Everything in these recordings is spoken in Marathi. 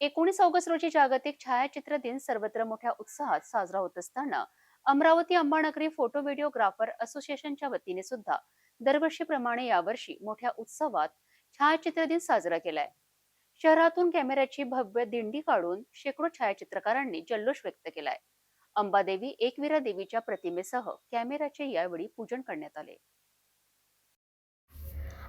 एकोणीस ऑगस्ट रोजी जागतिक छायाचित्र दिन सर्वत्र मोठ्या उत्साहात साजरा होत असताना अमरावती अंबानगरी फोटो व्हिडिओग्राफर असोसिएशनच्या वतीने सुद्धा दरवर्षीप्रमाणे यावर्षी मोठ्या उत्सवात छायाचित्र दिन साजरा केलाय. शहरातून कॅमेऱ्याची भव्य दिंडी काढून शेकडो छायाचित्रकारांनी जल्लोष व्यक्त केलाय. अंबादेवी एकविरा देवीच्या प्रतिमेसह कॅमेऱ्याचे यावेळी पूजन करण्यात आले.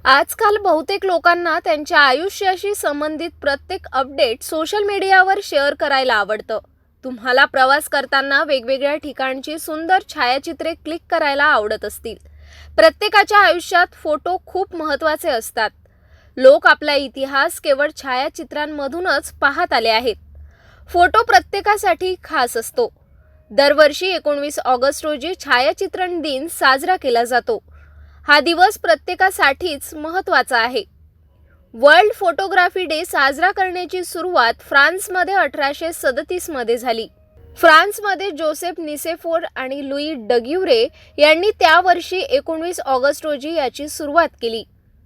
आजकाल बहुतेक लोकांना त्यांच्या आयुष्याशी संबंधित प्रत्येक अपडेट सोशल मीडियावर शेअर करायला आवडतं. तुम्हाला प्रवास करताना वेगवेगळ्या ठिकाणची सुंदर छायाचित्रे क्लिक करायला आवडत असतील. प्रत्येकाच्या आयुष्यात फोटो खूप महत्त्वाचे असतात. लोक आपला इतिहास केवळ छायाचित्रांमधूनच पाहत आले आहेत. फोटो प्रत्येकासाठी खास असतो. दरवर्षी एकोणवीस ऑगस्ट रोजी छायाचित्रण दिन साजरा केला जातो. हा दिवस प्रत्येकासाठीच महत्त्वाचा आहे. वर्ल्ड फोटोग्राफी डे साजरा करण्याची सुरुवात फ्रान्समध्ये अठराशे सदतीसमध्ये झाली. फ्रान्समध्ये जोसेफ निसेफोर आणि लुई डग्युरे यांनी त्या वर्षी एकोणवीस ऑगस्ट रोजी याची सुरुवात केली.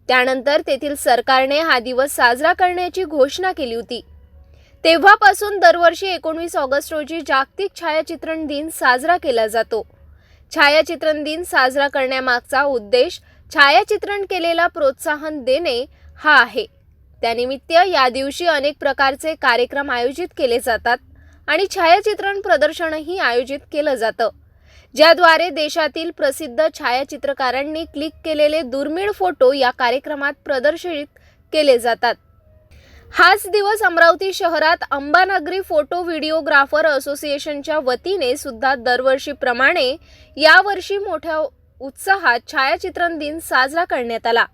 त्यानंतर तेथील सरकारने हा दिवस साजरा करण्याची घोषणा केली होती. तेव्हापासून दरवर्षी एकोणवीस ऑगस्ट रोजी जागतिक छायाचित्रण दिन साजरा केला जातो. छायाचित्रण दिन साजरा करण्यामागचा उद्देश छायाचित्रण केलेला प्रोत्साहन देणे हा आहे. त्यानिमित्त या दिवशी अनेक प्रकारचे कार्यक्रम आयोजित केले जातात आणि छायाचित्रण प्रदर्शनही आयोजित केलं जातं. ज्याद्वारे देशातील प्रसिद्ध छायाचित्रकारांनी क्लिक केलेले दुर्मिळ फोटो या कार्यक्रमात प्रदर्शित केले जातात. हाच दिवस अमरावती शहरात अंबानगरी फोटो व्हिडिओग्राफर असोसिएशनच्या वतीने सुद्धा दरवर्षीप्रमाणे यावर्षी मोठ्या उत्साहात छायाचित्रण दिन साजरा करण्यात आला.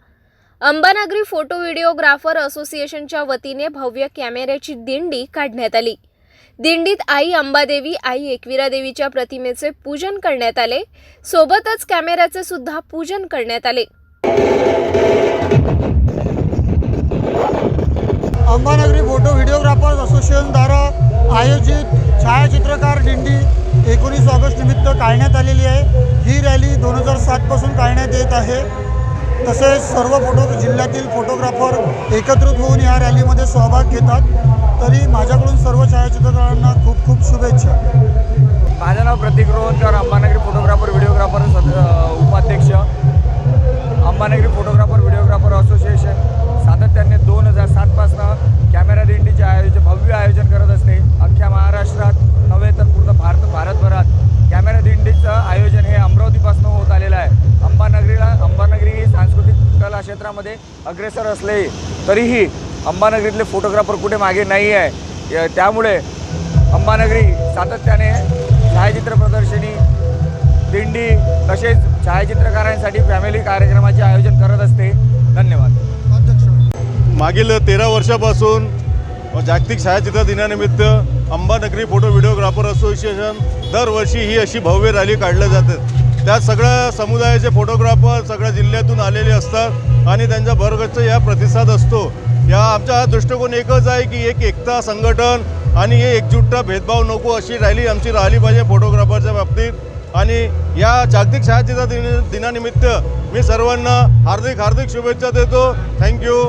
अंबानगरी फोटो व्हिडिओग्राफर असोसिएशनच्या वतीने भव्य कॅमेऱ्याची दिंडी काढण्यात आली. दिंडीत आई अंबादेवी आई एकविरा देवीच्या प्रतिमेचे पूजन करण्यात आले. सोबतच कॅमेऱ्याचे सुद्धा पूजन करण्यात आले. अंबानगरी फोटो व्हिडिओग्राफर्स असोसिएशनद्वारा आयोजित छायाचित्रकार दिंडी एकोणीस ऑगस्ट निमित्त काढण्यात आलेली आहे. ही रॅली दोन हजार सातपासून काढण्यात येत आहे. तसेच सर्व फोटो जिल्ह्यातील फोटोग्राफर एकत्रित होऊन या रॅलीमध्ये सहभाग घेतात. तरी माझ्याकडून सर्व छायाचित्रकारांना खूप खूप शुभेच्छा. माझं नाव प्रतीक रोहनकर अंबानगरी फोटोग्राफर व्हिडिओग्राफर उपाध्यक्ष. अंबानगरी फोटो व्हिडिओग्राफर असोसिएशन सातत्याने दोन हजार सातपासनं कॅमेरा दिंडीचे आयोजन भव्य आयोजन करत असते अख्ख्या महाराष्ट्रात नव्हे तर पूर्ण भारत भारतभरात कॅमेरा दिंडीचं आयोजन हे अमरावतीपासून होत आलेलं आहे अंबानगरीला अंबानगरी ही सांस्कृतिक कला क्षेत्रामध्ये अग्रेसर असले तरीही अंबानगरीतले फोटोग्राफर कुठे मागे नाही आहे. त्यामुळे अंबानगरी सातत्याने छायाचित्र प्रदर्शनी दिंडी तसेच छायाचित्रकारांसाठी फॅमिली कार्यक्रमाचे आयोजन करत असते. धन्यवाद. मागील तेरा वर्षापासून जागतिक छायाचित्र दिनानिमित्त अंबानगरी फोटो व्हिडिओग्राफर असोसिएशन दरवर्षी ही अशी भव्य रॅली काढल्या जातात. त्यात सगळ्या समुदायाचे फोटोग्राफर सगळ्या जिल्ह्यातून आलेले असतात. आणि त्यांचा भरगच्च या प्रतिसाद असतो. या आमचा हा दृष्टिकोन एकच आहे की एक एकता संघटन आणि हे एकजुटता भेदभाव नको अशी रॅली आमची राहिली पाहिजे फोटोग्राफरच्या बाबतीत. आणि या जागतिक छायाचित्र दिन दिनानिमित्त मी सर्वांना हार्दिक हार्दिक शुभेच्छा देतो. Thank you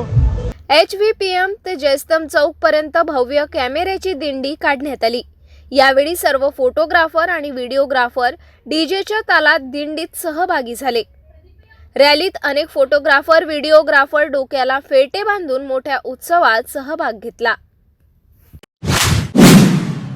H V P M ते जयस्तंभ चौक पर्यंत भव्य कॅमेऱ्याची दिंडी काढण्यात आली. यावेळी सर्व फोटोग्राफर आणि व्हिडिओग्राफर डीजेच्या तालात दिंडीत सहभागी झाले. रॅलीत अनेक फोटोग्राफर व्हिडिओग्राफर डोक्याला फेटे बांधून मोठ्या उत्सवात सहभाग घेतला.